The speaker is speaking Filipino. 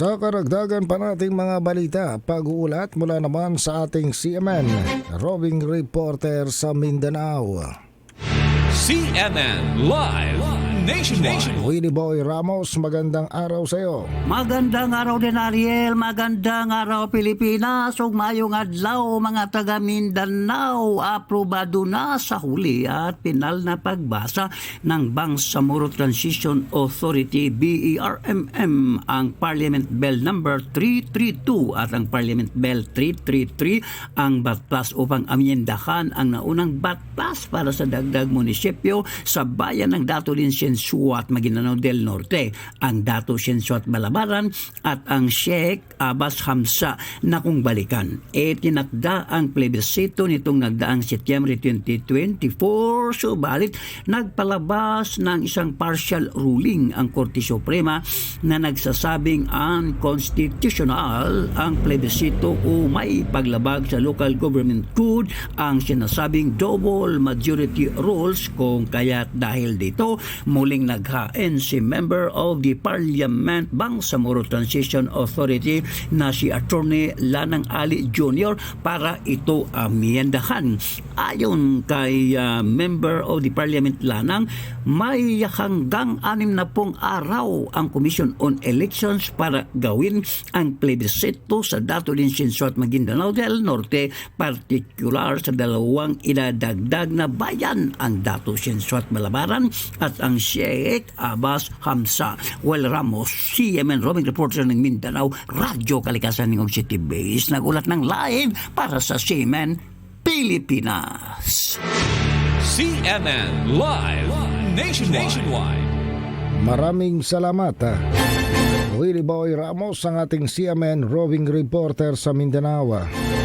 Sa karagdagan pa nating mga balita, pag-uulat mula naman sa ating CMN, roving reporter sa Mindanao. CNN Live Nationwide. Willie Boy Ramos, magandang araw sa iyo. Magandang araw din Ariel, magandang araw Pilipinas, ug mayong adlaw mga taga Mindanao. Aprobado na sa huli at pinal na pagbasa ng Bangsamoro Transition Authority BERMM ang Parliament Bill number 332 at ang Parliament Bill 333 ang batas upang amyendahan ang naunang batas para sa dagdag munisipyo sa bayan ng Dato Lincensua at Maguindanao del Norte, ang Dato Siensyo at Balabaran at ang Sheikh Abbas Hamsa na kung balikan. E tinakda ang plebisito nitong nagdaang Setyembre 2024 subalit nagpalabas ng isang partial ruling ang Korte Suprema na nagsasabing unconstitutional ang plebisito o may paglabag sa local government code ang sinasabing double majority rules kung kaya't dahil dito muling naghain si member of the Parliament Bangsamoro Transition Authority na si Attorney Lanang Ali Jr. para ito amiyandahan. Ayon kay uh, member of the Parliament Lanang, may hanggang anim na pong araw ang Commission on Elections para gawin ang plebisito sa Dato Lincensio at Maguindanao del Norte, particular sa dalawang inadagdag na bayan, ang Dato Lincensio at Malabaran at ang Sheikh Abbas Hamsa. Well, Ramos, CMN Roaming Reporter ng Mindanao, Radyo Kalikasan ng City Base, nagulat ng live para sa CMN Pilipinas. CNN Live Nationwide. Maraming salamat. ah. Willie Boy Ramos, ang ating CMN roving reporter sa Mindanao.